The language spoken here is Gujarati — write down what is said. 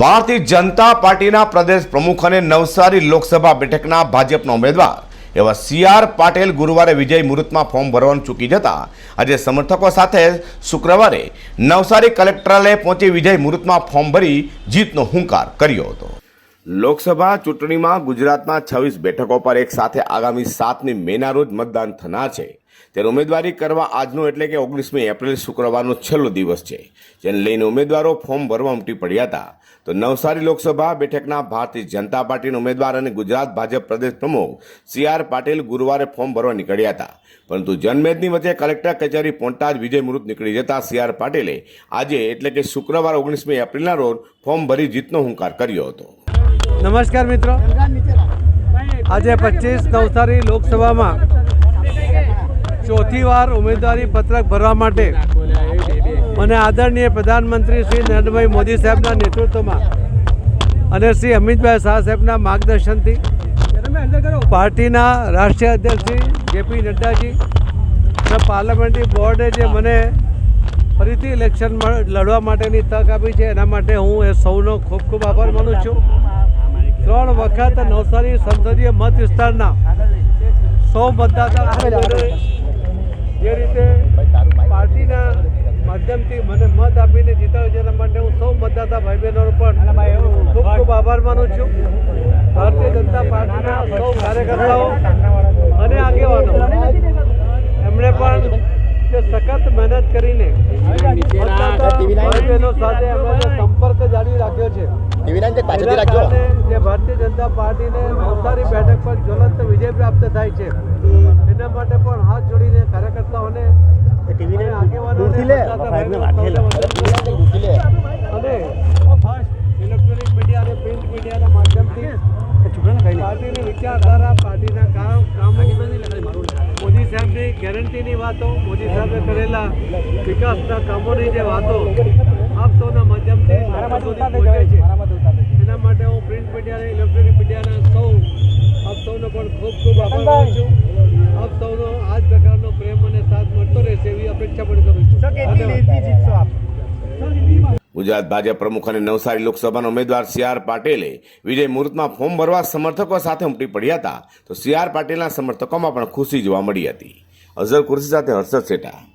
ભારતીય જનતા પાર્ટીના પ્રદેશ પ્રમુખ અને નવસારી લોકસભા બેઠકના ભાજપના ઉમેદવાર. એવા સી આર પાટેલ ગુરુવારે વિજય મુહૂર્તમાં ફોર્મ ભરવાનું ચૂકી જતા, આજે સમર્થકો સાથે શુક્રવારે નવસારી કલેક્ટરાલય પહોંચી વિજય મુહૂર્તમાં ફોર્મ ભરી જીતનો હુંકાર કર્યો હતો. લોકસભા ચૂંટણીમાં ગુજરાતમાં છવ્વીસ બેઠકો પર એક સાથે આગામી સાતમી મેના રોજ મતદાન થનાર છે. ત્યારે ઉમેદવારી કરવા આજનો એટલે કે ઓગણીસમી એપ્રિલ શુક્રવારનો છેલ્લો દિવસ છે. જેને લઈને ઉમેદવારો ફોર્મ ભરવા ઉમટી પડ્યા હતા. તો નવસારી લોકસભા બેઠકના ભારતીય જનતા પાર્ટીના ઉમેદવાર અને ગુજરાત ભાજપ પ્રદેશ પ્રમુખ સી આર પાટીલ ગુરુવારે ફોર્મ ભરવા નીકળ્યા હતા. પરંતુ જનમેદની વચ્ચે કલેક્ટર કચેરી પહોંચતા જ વિજય મુહૂર્ત નીકળી જતા સી આર પાટીલે આજે એટલે કે શુક્રવાર ઓગણીસમી એપ્રિલના રોજ ફોર્મ ભરી જીતનો હુંકાર કર્યો હતો. નમસ્કાર મિત્રો. આજે પચીસ નવસારી લોકસભામાં ચોથી વાર ઉમેદવારી પત્રક ભરવા માટે મને આદરણીય પ્રધાનમંત્રી શ્રી નરેન્દ્રભાઈ મોદી સાહેબના નેતૃત્વમાં અને શ્રી અમિતભાઈ શાહ સાહેબના માર્ગદર્શનથી પાર્ટીના રાષ્ટ્રીય અધ્યક્ષ શ્રી જેપી નડ્ડાજી અને પાર્લામેન્ટરી બોર્ડે જે મને ફરીથી ઇલેક્શન લડવા માટેની તક આપી છે, એના માટે હું એ સૌનો ખૂબ ખૂબ આભાર માનું છું. ત્રણ વખત નવસારી સંસદીય મત વિસ્તારના સૌ મતદાતા જે રીતે પાર્ટીના માધ્યમથી મને મત આપીને જીતાડ્યો છે એના માટે હું સૌ મતદાતા ભાઈ બહેનોનો પણ ખૂબ ખૂબ આભાર માનું છું. ભારતીય જનતા પાર્ટીના સૌ કાર્યકર્તાઓ અને આગેવાનો એમણે પણ જે સખત મહેનત કરીને બહેનો સાથે એમણે સંપર્ક જાળવી રાખ્યો છે જે ભારતીય જનતા પાર્ટીને નવસારી બેઠક પર જ્વલંત વિજય પ્રાપ્ત થાય છે એના માટે પણ દૂરથી લે સાહેબને સૌને લે અને ઇલેક્ટ્રોનિક મીડિયા અને પ્રિન્ટ મીડિયાના માધ્યમથી પાર્ટીની વિચારધારા પાર્ટીના કામ કામો. મોદી સાહેબની ગેરંટીની વાતો મોદી સાહેબે કરેલા વિકાસના કામોની જે વાતો આપ સૌના માધ્યમથી સુધી પહોંચે છે. એના માટે હું પ્રિન્ટ મીડિયા અને ઇલેક્ટ્રોનિક મીડિયાના સૌ આપ સૌનો પણ ખૂબ ખૂબ આભાર માનું છું. આપ સૌનો આ જ પ્રકારનો પ્રેમ અને સાથ મળતો રહેશે એવી અપેક્ષા પણ કરું છું. ગુજરાત ભાજપ પ્રમુખ અને નવસારી લોકસભાના ઉમેદવાર સી આર પાટીલે વિજય મુહૂર્તમાં ફોર્મ ભરવા સમર્થકો સાથે ઉમટી પડ્યા હતા. તો સી આર પાટીલના સમર્થકોમાં પણ ખુશી જોવા મળી હતી. અઝર કુર્સી સાથે હર્ષદ શેઠા.